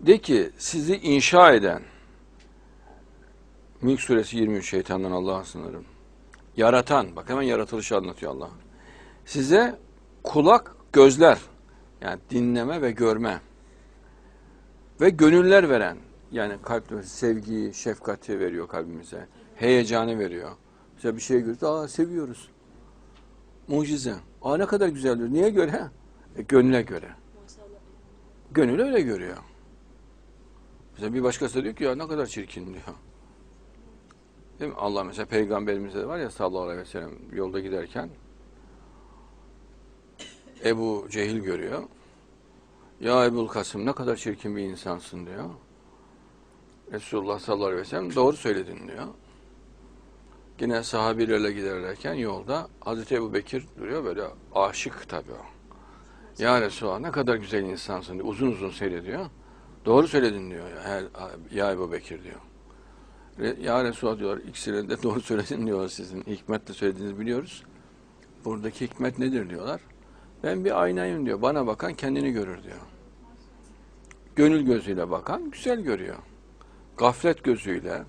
De ki sizi inşa eden Mülk suresi 23 şeytandan Allah'a sınırım. Yaratan, bak hemen yaratılışı anlatıyor Allah. Size kulak, gözler, yani dinleme ve görme ve gönüller veren, yani kalp sevgiyi, şefkati veriyor kalbimize, heyecanı veriyor. Mesela bir şey görüyoruz, aa seviyoruz. Mucize. Aa ne kadar güzel diyor. Niye göre? E, gönüle göre. Gönül öyle görüyor. Mesela bir başkası diyor ki ya ne kadar çirkin diyor. Değil mi? Allah mesela peygamberimizde de var ya sallallahu aleyhi ve sellem yolda giderken Ebu Cehil görüyor. Ya Ebul Kasım ne kadar çirkin bir insansın diyor. Resulullah sallallahu aleyhi ve sellem doğru söyledin diyor. Yine sahabilerle giderlerken yolda Hazreti Ebu Bekir duruyor böyle aşık tabii o. Ya Resulallah ne kadar güzel insansın diyor. Uzun uzun seyrediyor. Doğru söyledin diyor. Her, ya Ebu Bekir diyor. Ya Resulallah diyorlar ikisine de doğru söyledin diyorlar sizin. Hikmetle söylediğinizi biliyoruz. Buradaki hikmet nedir diyorlar. Ben bir aynayım diyor. Bana bakan kendini görür diyor. Gönül gözüyle bakan güzel görüyor. Gaflet gözüyle,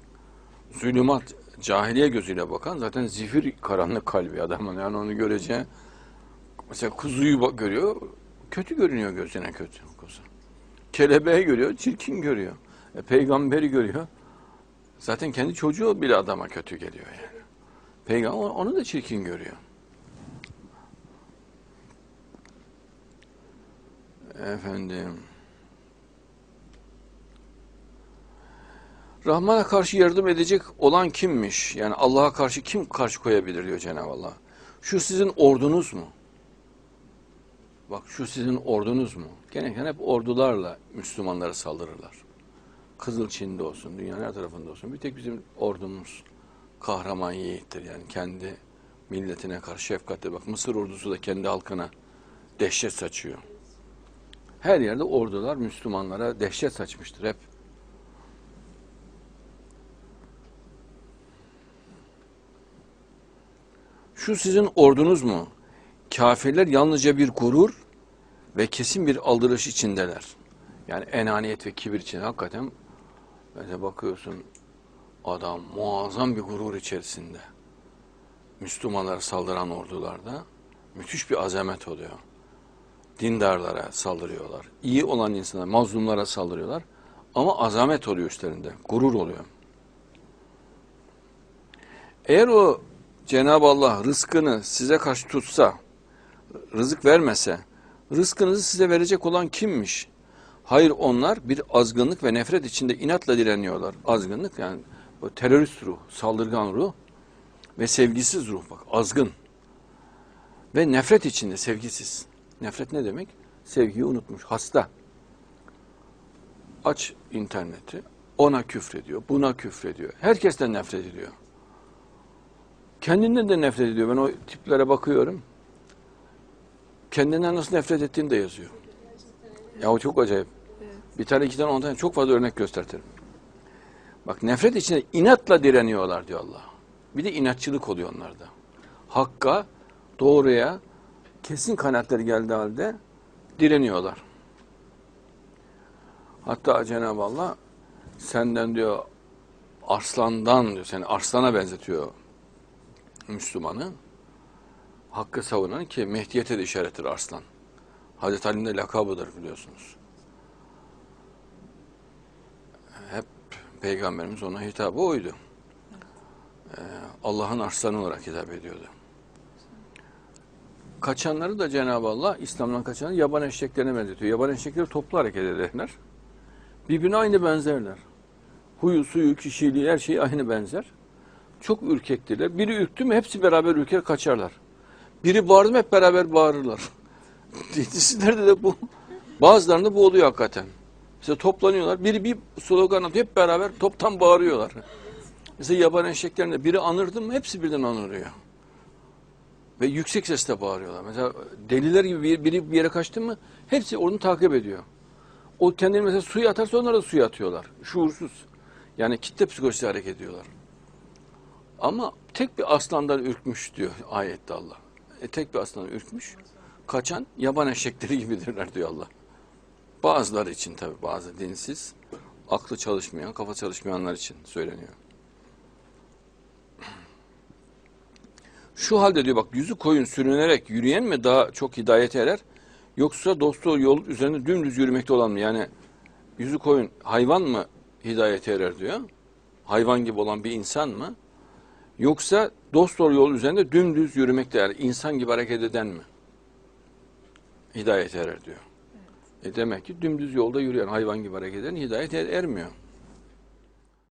zulümat, cahiliye gözüyle bakan zaten zifir karanlık kalbi adamın. Yani onu göreceği mesela kuzuyu görüyor, kötü görünüyor gözüne kötü kuzu. Kelebeği görüyor, çirkin görüyor. E, peygamberi görüyor. Zaten kendi çocuğu bile adama kötü geliyor yani. Peygamber onu da çirkin görüyor. Efendim. Rahman'a karşı yardım edecek olan kimmiş? Yani Allah'a karşı kim karşı koyabilir diyor Cenab-ı Allah. Şu sizin ordunuz mu? Bak şu sizin ordunuz mu? Genellikle hep ordularla Müslümanlara saldırırlar. Kızıl Çin'de olsun, dünyanın her tarafında olsun. Bir tek bizim ordumuz kahraman yiğittir. Yani kendi milletine karşı şefkatli. Bak Mısır ordusu da kendi halkına dehşet saçıyor. Her yerde ordular Müslümanlara dehşet saçmıştır hep. Şu sizin ordunuz mu? Kafirler yalnızca bir gurur ve kesin bir aldırış içindeler. Yani enaniyet ve kibir için hakikaten mesela bakıyorsun adam muazzam bir gurur içerisinde. Müslümanlara saldıran ordularda müthiş bir azamet oluyor. Dindarlara saldırıyorlar. İyi olan insanlara, mazlumlara saldırıyorlar. Ama azamet oluyor üstlerinde. Gurur oluyor. Eğer o Cenab-ı Allah rızkını size karşı tutsa, rızık vermese, rızkınızı size verecek olan kimmiş? Hayır onlar bir azgınlık ve nefret içinde inatla direniyorlar. Azgınlık yani bu terörist ruh, saldırgan ruh ve sevgisiz ruh bak azgın. Ve nefret içinde sevgisiz. Nefret ne demek? Sevgiyi unutmuş, hasta. Aç interneti, ona küfrediyor, buna küfrediyor. Herkesten nefret ediyor. Kendinden de nefret ediyor. Ben o tiplere bakıyorum. Kendinden nasıl nefret ettiğini de yazıyor. Ya o çok acayip. Bir tane, iki tane, on tane çok fazla örnek göstertirim. Bak nefret içinde inatla direniyorlar diyor Allah. Bir de inatçılık oluyor onlarda. Hakka, doğruya kesin kanatları geldiği halde direniyorlar. Hatta Cenab-ı Allah senden diyor arslandan diyor seni arslana benzetiyor Müslümanı. Hakkı savunan ki Mehdiyete de işarettir arslan. Hazreti Ali'nin de lakabıdır biliyorsunuz. Hep Peygamberimiz ona hitabı oydu. Ee, Allah'ın arslanı olarak hitap ediyordu. Kaçanları da Cenab-ı Allah İslam'dan kaçanları yaban eşeklerine benzetiyor. Yaban eşekleri toplu hareket ederler. Birbirine aynı benzerler. Huyu, suyu, kişiliği her şey aynı benzer. Çok ürkektiler. Biri ürktü mü hepsi beraber ürker kaçarlar. Biri bağırdı hep beraber bağırırlar. Dizilerde de bu. Bazılarında bu oluyor hakikaten. Mesela toplanıyorlar. Biri bir slogan atıyor. Hep beraber toptan bağırıyorlar. Mesela yaban eşeklerinde biri anırdı mı hepsi birden anırıyor. Ve yüksek sesle bağırıyorlar. Mesela deliler gibi bir- biri bir yere kaçtı mı hepsi onu takip ediyor. O kendini mesela suya atarsa onlar da suya atıyorlar. Şuursuz. Yani kitle psikolojisi hareket ediyorlar. Ama tek bir aslandan ürkmüş diyor ayette Allah. E, tek bir aslandan ürkmüş. Kaçan yaban eşekleri gibidirler diyor Allah. Bazıları için tabi bazı dinsiz, aklı çalışmayan, kafa çalışmayanlar için söyleniyor. Şu halde diyor bak yüzü koyun sürünerek yürüyen mi daha çok hidayete erer? Yoksa dostu yol üzerinde dümdüz yürümekte olan mı? Yani yüzü koyun hayvan mı hidayete erer diyor. Hayvan gibi olan bir insan mı? Yoksa dost doğru yol üzerinde dümdüz yürümekte erer. insan gibi hareket eden mi? Hidayete erer diyor. E demek ki dümdüz yolda yürüyen hayvan gibi hareket eden hidayet er- ermiyor.